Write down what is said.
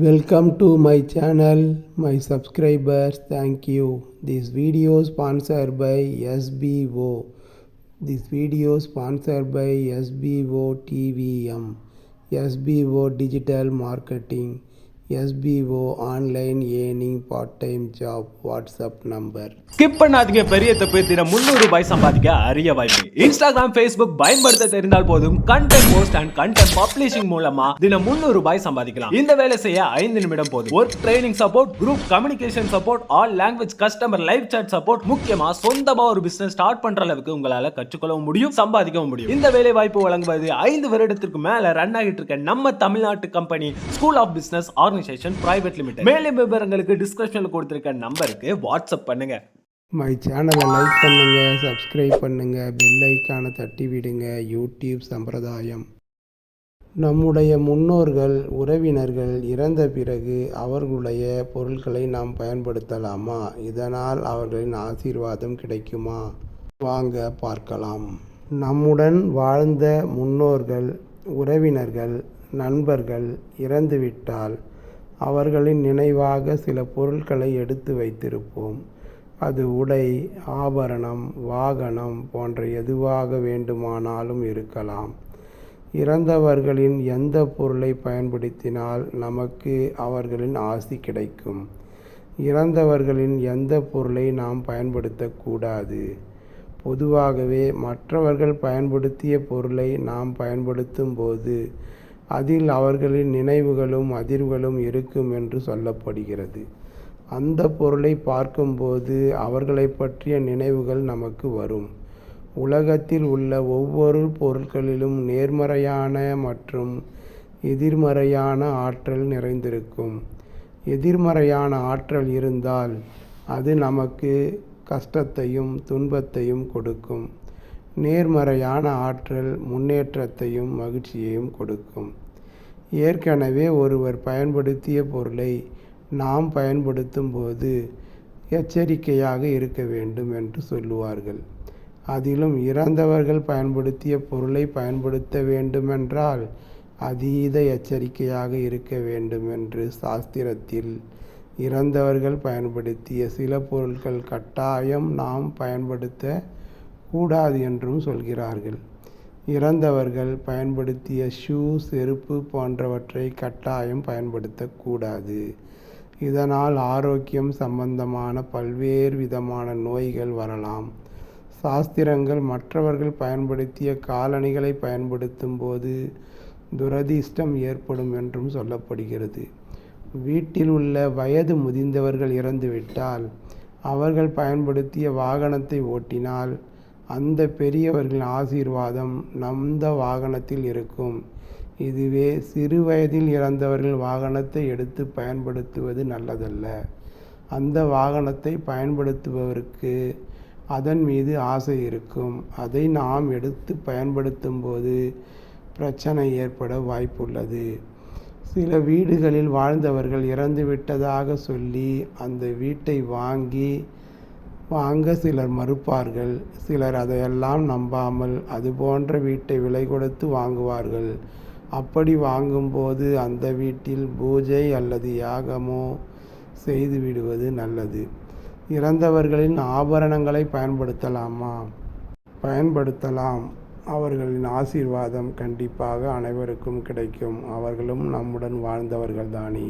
Welcome to my channel, my subscribers. Thank you. This video sponsored by SBO. This video sponsored by SBO TVM, SBO Digital Marketing, SBO online ஏனிங் part time job WhatsApp number skip பண்ணாதீங்க பெரிய தப்பு தினம் முந்நூறு ரூபாய் சம்பாதிக்க அரிய வாய்ப்பு. Instagram Facebook பயன்படுத்த தெரிந்தால் போதும் content post and content publishing மூலமா தினம் முந்நூறு ரூபாய் சம்பாதிக்கலாம். இந்த வேலை செய்ய ஐந்து நிமிடம் போதும். Work training support group communication support all language customer live chat support முக்கியமா சொந்தமா ஒரு பிசினஸ் ஸ்டார்ட் பண்ற அளவுக்கு உங்களால கற்றுக்கொள்ளவும் முடியும் சம்பாதிக்கவும் முடியும். இந்த வேலை வாய்ப்பு வழங்குவது ஐந்து வருடத்திற்கு மேல ரன் ஆகிட்டு இருக்க நம்ம தமிழ்நாட்டு company school of business organisation private limited மேலும் விவரங்களுக்கு டிஸ்கிரிப்ஷனில் கொடுத்துருக்க நம்பருக்கு வாட்ஸ்அப் பண்ணுங்க. மை சேனலை லைக் பண்ணுங்க சப்ஸ்கிரைப் பண்ணுங்க பெல் ஐக்கானை தட்டி விடுங்க யூடியூப் சம்பிரதாயம். நம்முடைய முன்னோர்கள் உறவினர்கள் இறந்த பிறகு அவர்களுடைய பொருட்களை நாம் பயன்படுத்தலாமா? இதனால் அவர்களின் ஆசீர்வாதம் கிடைக்குமா? வாங்க பார்க்கலாம். நம்முடன் வாழ்ந்த முன்னோர்கள் உறவினர்கள் நண்பர்கள் இறந்துவிட்டால் அவர்களின் நினைவாக சில பொருட்களை எடுத்து வைத்திருப்போம். அது உடை ஆபரணம் வாகனம் போன்ற எதுவாக வேண்டுமானாலும் இருக்கலாம். இறந்தவர்களின் எந்த பொருளை பயன்படுத்தினால் நமக்கு அவர்களின் ஆசி கிடைக்கும். இறந்தவர்களின் எந்த பொருளை நாம் பயன்படுத்தக்கூடாது. பொதுவாகவே மற்றவர்கள் பயன்படுத்திய பொருளை நாம் பயன்படுத்தும் போது அதில் அவர்களின் நினைவுகளும் அதிர்வுகளும் இருக்கும் என்று சொல்லப்படுகிறது. அந்த பொருளை பார்க்கும்போது அவர்களை பற்றிய நினைவுகள் நமக்கு வரும். உலகத்தில் உள்ள ஒவ்வொரு பொருட்களிலும் நேர்மறையான மற்றும் எதிர்மறையான ஆற்றல் நிறைந்திருக்கும். எதிர்மறையான ஆற்றல் இருந்தால் அது நமக்கு கஷ்டத்தையும் துன்பத்தையும் கொடுக்கும். நேர்மறையான ஆற்றல் முன்னேற்றத்தையும் மகிழ்ச்சியையும் கொடுக்கும். ஏற்கனவே ஒருவர் பயன்படுத்திய பொருளை நாம் பயன்படுத்தும் போது எச்சரிக்கையாக இருக்க வேண்டும் என்று சொல்லுவார்கள். அதிலும் இறந்தவர்கள் பயன்படுத்திய பொருளை பயன்படுத்த வேண்டுமென்றால் அதீத எச்சரிக்கையாக இருக்க வேண்டும் என்று சாஸ்திரத்தில் இறந்தவர்கள் பயன்படுத்திய சில பொருட்கள் கட்டாயம் நாம் பயன்படுத்த கூடாது என்றும் சொல்கிறார்கள். இறந்தவர்கள் பயன்படுத்திய ஷூ செருப்பு போன்றவற்றை கட்டாயம் பயன்படுத்தக்கூடாது. இதனால் ஆரோக்கியம் சம்பந்தமான பல்வேறு விதமான நோய்கள் வரலாம். சாஸ்திரங்கள் மற்றவர்கள் பயன்படுத்திய காலணிகளை பயன்படுத்தும் போது துரதிர்ஷ்டம் ஏற்படும் என்றும் சொல்லப்படுகிறது. வீட்டில் உள்ள வயது முதிர்ந்தவர்கள் இறந்துவிட்டால் அவர்கள் பயன்படுத்திய வாகனத்தை ஓட்டினால் அந்த பெரியவர்களின் ஆசீர்வாதம் நந்த வாகனத்தில் இருக்கும். இதுவே சிறு வயதில் இறந்தவர்கள் வாகனத்தை எடுத்து பயன்படுத்துவது நல்லதல்ல. அந்த வாகனத்தை பயன்படுத்துபவருக்கு அதன் மீது ஆசை இருக்கும். அதை நாம் எடுத்து பயன்படுத்தும் போது பிரச்சனை ஏற்பட வாய்ப்புள்ளது. சில வீடுகளில் வாழ்ந்தவர்கள் இறந்து விட்டதாக சொல்லி அந்த வீட்டை வாங்கி வாங்க சிலர் மறுப்பார்கள் சிலர் அதையெல்லாம் நம்பாமல் அது போன்ற வீட்டை விலை கொடுத்து வாங்குவார்கள். அப்படி வாங்கும்போது அந்த வீட்டில் பூஜை அல்லது யாகமோ செய்து விடுவது நல்லது. இறந்தவர்களின் ஆபரணங்களை பயன்படுத்தலாமா? பயன்படுத்தலாம். அவர்களின் ஆசீர்வாதம் கண்டிப்பாக அனைவருக்கும் கிடைக்கும். அவர்களும் நம்முடன் வாழ்ந்தவர்கள் தானே